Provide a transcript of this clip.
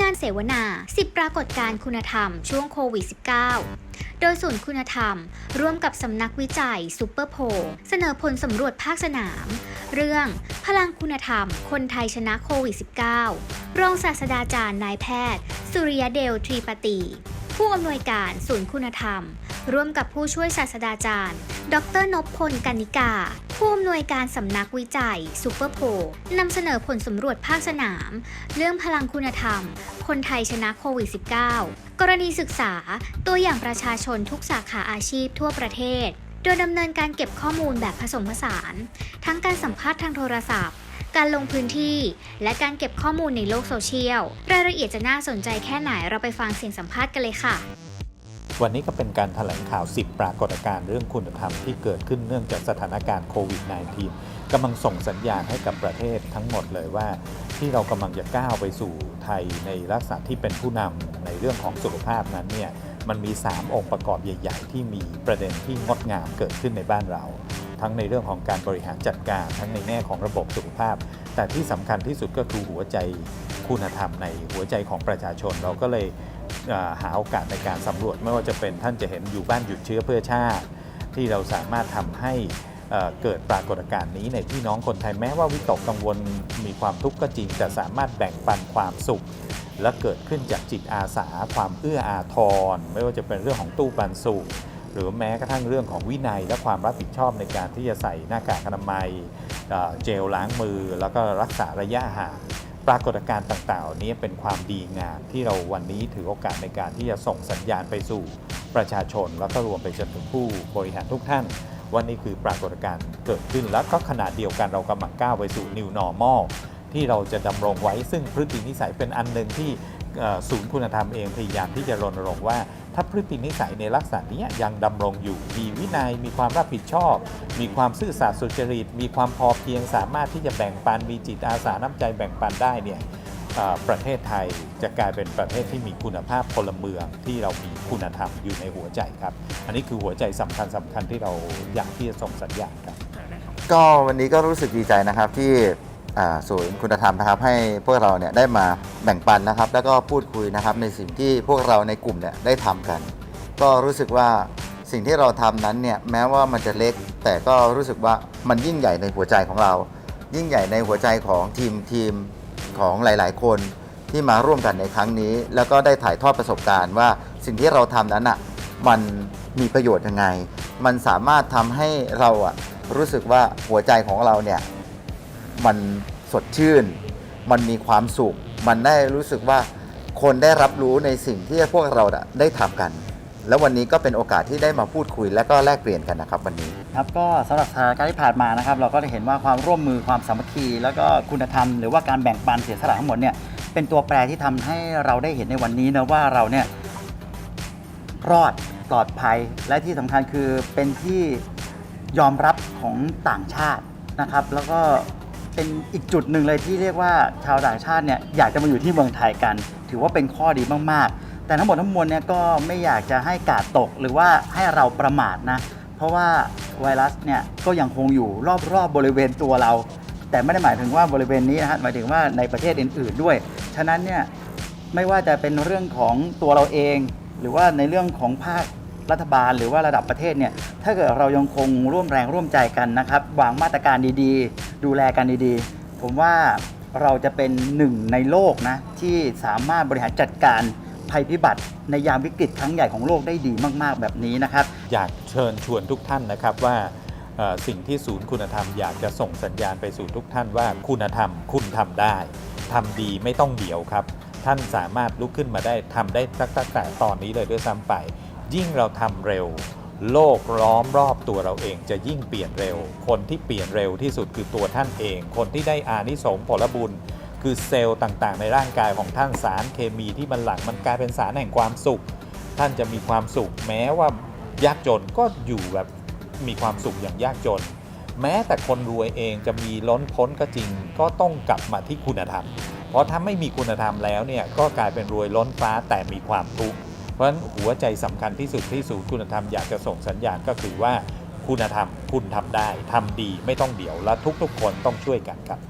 งานเสวนา 10 ปรากฏการณ์คุณธรรมช่วงโควิด -19 โดยศูนย์คุณธรรม ร่วมกับสำนักวิจัยซูเปอร์โพลเสนอผลสำรวจภาคสนาม เรื่องพลังคุณธรรม คนไทยชนะโควิด -19 รองศาสตราจารย์นายแพทย์ สุริยเดลทรีปตี ผู้อำนวยการศูนย์คุณธรรม ร่วมกับผู้ช่วยศาสตราจารย์ ดรนพพลกันิกา ผู้อำนวยการสำนักวิจัยซูเปอร์โพลนำเสนอผลสำรวจภาคสนาม เรื่องพลังคุณธรรม คนไทยชนะโควิด -19 กรณีศึกษาตัวอย่างประชาชนทุกสาขาอาชีพทั่วประเทศ โดยดำเนินการเก็บข้อมูลแบบผสมผสาน ทั้งการสัมภาษณ์ทางโทรศัพท์ การลงพื้นที่ และการเก็บข้อมูลในโลกโซเชียล รายละเอียดจะน่าสนใจแค่ไหนเราไปฟังเสียงสัมภาษณ์กันเลยค่ะ วันนี้ก็เป็นการแถลงข่าว 10 ปรากฏการณ์เรื่องคุณธรรมที่เกิดขึ้นเนื่องจากสถานการณ์โควิด -19 กำลังส่งสัญญาณให้กับประเทศทั้งหมดเลยว่า ที่เรากำลังจะก้าวไปสู่ไทยในลักษณะที่เป็นผู้นำในเรื่องของสุขภาพนั้นเนี่ยมันมี 3 องค์ประกอบใหญ่ ๆ ที่มีประเด็นที่งดงามเกิดขึ้นในบ้านเรา ทั้งในเรื่องของการบริหารจัดการ ทั้งในแง่ของระบบสุขภาพ แต่ที่สำคัญที่สุดก็คือหัวใจคุณธรรมในหัวใจของประชาชนเราก็เลย หาโอกาสในการสำรวจไม่ว่าจะเป็นท่านจะเห็นอยู่บ้านหยุดเชื้อเพื่อชาติ ที่เราสามารถทำให้เกิดปรากฏการณ์นี้ในพี่น้องคนไทยแม้ว่าวิตกกังวลมีความทุกข์ก็จริง แต่สามารถแบ่งปันความสุข และเกิดขึ้นจากจิตอาสา ความเอื้ออาทร ไม่ว่าจะเป็นเรื่องของตู้ปันสุข หรือแม้กระทั่งเรื่องของวินัยและความรับผิดชอบในการที่จะใส่หน้ากากอนามัยเจลล้างมือ แล้วก็รักษาระยะห่าง ปรากฏการณ์ต่างๆเหล่านี้เป็นความดีงามที่เราวันนี้ถือโอกาสในการที่จะส่งสัญญาณไปสู่ประชาชน แล้วก็รวมไปจนถึงผู้บริหารทุกท่านวันนี่คือปรากฏการณ์เกิดขึ้น แล้วก็ขณะเดียวกันเรากำลังก้าวไปสู่ New Normal ที่เราจะดำรงไว้ซึ่งพฤตินิสัยเป็นอันหนึ่งที่ ศูนย์คุณธรรมเองพยายามที่จะรณรงค์ว่า ถ้าพฤตินิสัยในลักษณะนี้ยังดำรงอยู่ มีวินัยมีความรับผิดชอบ มีความซื่อสัตย์สุจริต มีความพอเพียงสามารถที่จะแบ่งปันมีจิตอาสาน้ำใจแบ่งปันได้เนี่ยประเทศไทยจะกลายเป็นประเทศที่มีคุณภาพพลเมืองที่เรามีคุณธรรมอยู่ในหัวใจครับ อันนี้คือหัวใจสำคัญสำคัญที่เราอยากที่จะส่งสัญญาณครับ ก็วันนี้ก็รู้สึกดีใจนะครับที่ ศูนย์คุณธรรมนะครับ ให้พวกเราเนี่ยได้มาแบ่งปันนะครับ แล้วก็พูดคุยนะครับในสิ่งที่พวกเราในกลุ่มเนี่ยได้ทำกัน ก็รู้สึกว่าสิ่งที่เราทำนั้นเนี่ยแม้ว่ามันจะเล็ก แต่ก็รู้สึกว่ามันยิ่งใหญ่ในหัวใจของเรา ยิ่งใหญ่ในหัวใจของทีมทีมของหลาย ๆ คนที่มาร่วมกันในครั้งนี้ แล้วก็ได้ถ่ายทอดประสบการณ์ว่าสิ่งที่เราทำนั้นอะมันมีประโยชน์ยังไง มันสามารถทำให้เราอะรู้สึกว่าหัวใจของเราเนี่ย มันสดชื่น มันมีความสุข มันได้รู้สึกว่าคนได้รับรู้ในสิ่งที่พวกเราได้ทำกัน แล้ววันนี้ก็เป็นโอกาสที่ได้มาพูดคุยและก็แลกเปลี่ยนกันนะครับวันนี้ ครับก็สำหรับสถานการณ์ที่ผ่านมานะครับ เราก็ได้เห็นว่าความร่วมมือความสามัคคี แล้วก็คุณธรรมหรือว่าการแบ่งปันเสียสละทั้งหมดเนี่ยเป็นตัวแปรที่ทำให้เราได้เห็นในวันนี้นะว่าเราเนี่ยรอดปลอดภัย และที่สำคัญคือเป็นที่ยอมรับของต่างชาตินะครับ แล้วก็ เป็นอีกจุดหนึ่งเลยที่เรียกว่าชาวต่างชาติเนี่ยอยากจะมาอยู่ที่เมืองไทยกัน ถือว่าเป็นข้อดีมากๆ แต่ทั้งหมดทั้งมวลเนี่ยก็ไม่อยากจะให้กาดตกหรือว่าให้เราประมาทนะเพราะว่าไวรัสเนี่ยก็ยังคงอยู่รอบๆบบริเวณตัวเรา แต่ไม่ได้หมายถึงว่าบริเวณนี้นะฮะหมายถึงว่าในประเทศอื่น ๆด้วย ฉะนั้นเนี่ยไม่ว่าจะเป็นเรื่องของตัวเราเอง หรือว่าในเรื่องของภาค รัฐบาลหรือว่าระดับประเทศเนี่ยถ้าเกิดเรายังคงร่วมแรงร่วมใจกันนะครับวางมาตรการดีๆ ดูแลกันดีๆ ผมว่าเราจะเป็นหนึ่งในโลกนะที่สามารถบริหารจัดการภัยพิบัติในยามวิกฤตครั้งใหญ่ของโลกได้ดีมาก ๆ แบบนี้นะครับ อยากเชิญชวนทุกท่านนะครับว่าสิ่งที่ศูนย์คุณธรรมอยากจะส่งสัญญาณไปสู่ทุกท่านว่าคุณธรรมคุณทำได้ทำดีไม่ต้องเดี๋ยวครับ ท่านสามารถลุกขึ้นมาได้ทำได้ตั้งแต่ตอนนี้เลยด้วยซ้ำไป ยิ่งเราทำเร็ว โลกล้อมรอบตัวเราเองจะยิ่งเปลี่ยนเร็ว คนที่เปลี่ยนเร็วที่สุดคือตัวท่านเอง คนที่ได้อานิสงส์ผลบุญ คือเซลล์ต่างๆ ในร่างกายของท่านสารเคมีที่มันหลั่งมันกลายเป็นสารแห่งความสุข ท่านจะมีความสุข แม้ว่ายากจนก็อยู่แบบมีความสุขอย่างยากจน แม้แต่คนรวยเองจะมีล้นพ้นก็จริง ก็ต้องกลับมาที่คุณธรรม เพราะถ้าไม่มีคุณธรรมแล้วเนี่ยก็กลายเป็นรวยล้นฟ้าแต่มีความทุกข์ เพราะฉะนั้นหัวใจสำคัญที่สุดที่ศูนย์คุณธรรมอยากจะส่งสัญญาณก็คือว่าคุณธรรมคุณทำได้ทำดีไม่ต้องเดี่ยวและทุกๆคนต้องช่วยกันครับ